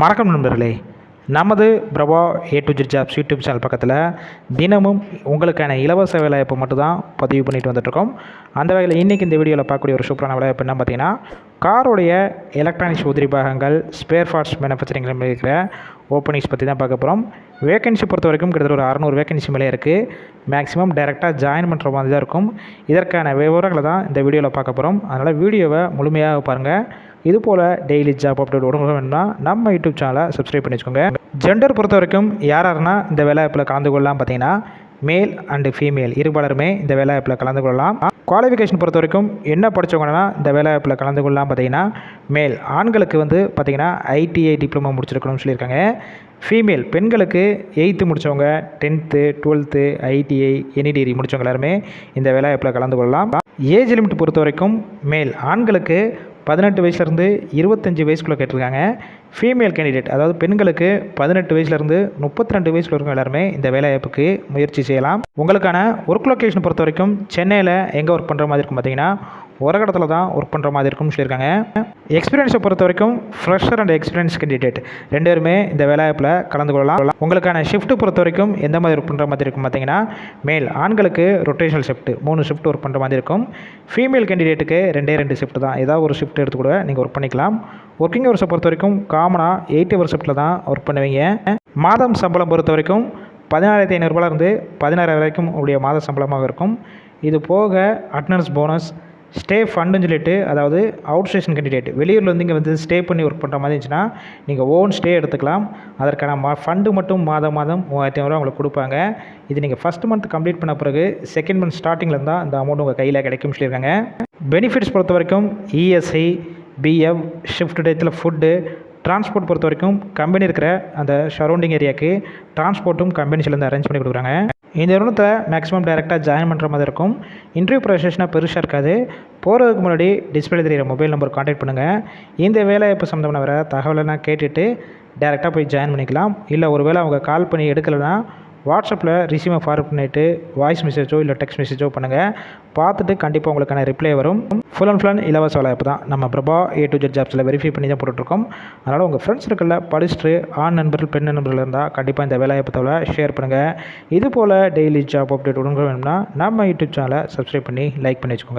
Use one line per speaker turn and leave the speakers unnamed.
வணக்கம் நண்பர்களே. நமது Prabha A to Z jobs YouTube channel பக்கத்தில் தினமும் உங்களுக்கான இலவச வேலைவாய்ப்பு மட்டும்தான் பதிவு பண்ணிட்டு வந்துட்டுருக்கோம். அந்த வகையில் இன்றைக்கி இந்த வீடியோவில் பார்க்கக்கூடிய ஒரு சூப்பரான வேலைவாய்ப்பு என்ன பார்த்தீங்கன்னா காருடைய எலக்ட்ரானிக்ஸ் உதிரி பாகங்கள் ஸ்பேர் பார்ட்ஸ் மேனுஃபேக்சரிங் இருக்கிற ஓப்பனிங்ஸ் பற்றி தான் பார்க்க போகிறோம் வேகன்சி பொறுத்த வரைக்கும் கிட்டத்தட்ட ஒரு அறநூறு வேகன்சி மேலே இருக்குது மேக்ஸிமம் டைரெக்டாக ஜாயின் பண்ணுற மாதிரி தான் இருக்கும். இதற்கான விவரங்களை தான் இந்த வீடியோவில் பார்க்க போகிறோம் அதனால் வீடியோவை முழுமையாக பாருங்கள் இது போல் டெய்லி ஜாப் அப்டேட் உடம்பு வேணும்னா நம்ம யூடியூப் சேனலை சப்ஸ்கிரைப் பண்ணி வச்சுக்கோங்க. ஜெண்டர் பொறுத்த வரைக்கும் யார் யாருன்னா இந்த வேலைவாய்ப்பில் கலந்து கொள்ளலாம் பார்த்தீங்கன்னா மேல் அண்டு ஃபீமேல் இருபாலருமே இந்த வேலைவாய்ப்பில் கலந்து கொள்ளலாம். குவாலிஃபிகேஷன் பொறுத்த வரைக்கும் என்ன படித்தவங்கன்னா இந்த வேலைவாய்ப்பில் கலந்து கொள்ளலாம் பார்த்தீங்கன்னா மேல் ஆண்களுக்கு வந்து பார்த்திங்கன்னா ஐடிஐ டிப்ளமோ முடிச்சிருக்கணும்னு சொல்லியிருக்காங்க. ஃபீமேல் பெண்களுக்கு எயித்து முடித்தவங்க tenth twelfth ITI any degree முடித்தவங்க எல்லாருமே இந்த வேலைவாய்ப்பில் கலந்து கொள்ளலாம். ஏஜ் லிமிட் பொறுத்த வரைக்கும் மேல் ஆண்களுக்கு பதினெட்டு வயசுலேருந்து இருபத்தஞ்சி வயசுக்குள்ளே கேட்டிருக்காங்க. ஃபீமேல் கேண்டிடேட் அதாவது பெண்களுக்கு பதினெட்டு வயசுலேருந்து முப்பத்தி ரெண்டு வயசுல இருக்கும் எல்லாருமே இந்த வேலைவாய்ப்புக்கு முயற்சி செய்யலாம். உங்களுக்கான ஒர்க் லொக்கேஷன் பொறுத்த வரைக்கும் சென்னையில் எங்கே ஒர்க் பண்ணுற மாதிரி இருக்கும் பார்த்தீங்கன்னா உரகடத்தில் தான் ஒர்க் பண்ணுற மாதிரி இருக்கும்னு சொல்லியிருக்காங்க. எக்ஸ்பீரியன்ஸை பொறுத்த வரைக்கும் ஃப்ரெஷர் அண்ட் எக்ஸ்பீரியன்ஸ் கேண்டிடேட் ரெண்டு பேருமே இந்த வேலைவாய்ப்பில் கலந்து கொள்ளலாம். உங்களுக்கான ஷிஃப்ட் பொறுத்த வரைக்கும் எந்த மாதிரி ஒர்க் பண்ணுற மாதிரி இருக்கும் பார்த்தீங்கன்னா மேல் ஆண்களுக்கு ரொட்டேஷனல் ஷிஃப்ட் மூணு ஷிஃப்ட் ஒர்க் பண்ணுற மாதிரி இருக்கும். ஃபீமேல் கேண்டிடேட்டுக்கு ரெண்டே ரெண்டு ஷிஃப்ட் தான். ஏதாவது ஒரு ஷிஃப்ட் எடுத்து கூட நீங்கள் ஒர்க் பண்ணிக்கலாம். ஒர்க்கிங் ஹவர்ஸை பொறுத்த வரைக்கும் காமனாக எயிட் ஹவர் ஷிஃப்ட்டில் தான் ஒர்க் பண்ணுவீங்க. மாதம் சம்பளம் பொறுத்த வரைக்கும் பதினாறாயிரத்தி ஐநூறுரூபாலேருந்து பதினாறாயிரம் வரைக்கும் உடைய மாத சம்பளமாக இருக்கும். இது போக அட்டனன்ஸ் போனஸ் ஸ்டே ஃபண்டுன்னு சொல்லிட்டு அதாவது அவுட் ஸ்டேஷன் கேண்டிடேட் வெளியூரில் வந்து இங்கே வந்து ஸ்டே பண்ணி ஒர்க் பண்ணுற மாதிரி இருந்துச்சுன்னா நீங்கள் ஓன் ஸ்டே எடுத்துக்கலாம். அதற்கான மா ஃபண்டு மட்டும் மாதம் மாதம் மூவாயிரத்தி ஐநூறுரூவா உங்களுக்கு கொடுப்பாங்க. இது நீங்கள் ஃபஸ்ட் மந்த் கம்ப்ளீட் பண்ண பிறகு செகண்ட் மந்த் ஸ்டார்டிங்கில் இருந்தால் அந்த அமௌண்ட் உங்கள் கையில் கிடைக்கும் சொல்லியிருக்காங்க. பெனிஃபிட்ஸ் பொறுத்த வரைக்கும் இஎஸ்ஐ பிஎஃப் ஷிஃப்ட் டேத்தில் ஃபுட்டு டிரான்ஸ்போர்ட் பொறுத்த வரைக்கும் கம்பெனி இருக்கிற அந்த சரௌண்டிங் ஏரியாவுக்கு டிரான்ஸ்போர்ட்டும் கம்பெனிஸ்லேருந்து அரேஞ்ச் பண்ணி கொடுக்குறாங்க. இந்த நிறுவனத்தில் மேக்ஸிமம் டைரெக்டாக ஜாயின் பண்ணுற மாதிரி இருக்கும். இன்டர்வியூ ப்ரொசஸ்னால் பெருசாக இருக்காது. போகிறதுக்கு முன்னாடி டிஸ்பிளே தெரியிற மொபைல் நம்பர் காண்டாக்ட் பண்ணுங்கள் இந்த வேலைவாய்ப்பு சம்மந்தமான வர தகவலெல்லாம் கேட்டுட்டு டேரெக்டாக போய் ஜாயின் பண்ணிக்கலாம். இல்லை ஒரு வேளை அவங்க கால் பண்ணி எடுக்கலைன்னா வாட்ஸ்அப்பில் ரிசீமை ஃபார்வர்ட் பண்ணிவிட்டு வாய்ஸ் மெசேஜோ இல்லை டெக்ஸ்ட் மெசேஜோ பண்ணுங்கள் பார்த்துட்டு கண்டிப்பாக உங்களுக்கான ரிப்ளை வரும். ஃபுல் அண்ட் ஃபுல் இலவச வேலை தான். நம்ம பிரபா ஏ டு ஜெட் ஜாப்ஸில் வெரிஃபை பண்ணி தான் போட்டுட்ருக்கோம். அதனால் உங்கள் ஃப்ரெண்ட்ஸ் இருக்கல படிச்சுட்டு ஆண் நண்பர்கள் பெண் நண்பர்கள் இருந்தால் கண்டிப்பாக இந்த வேலைவாய்ப்பு தவிர ஷேர் பண்ணுங்கள் இது போல் டெய்லி ஜாப் அப்டேட் உடனே வேணும்னா நம்ம யூடியூப் சேனலை சப்ஸ்கிரைப் பண்ணி லைக் பண்ணி வச்சுக்கோங்க.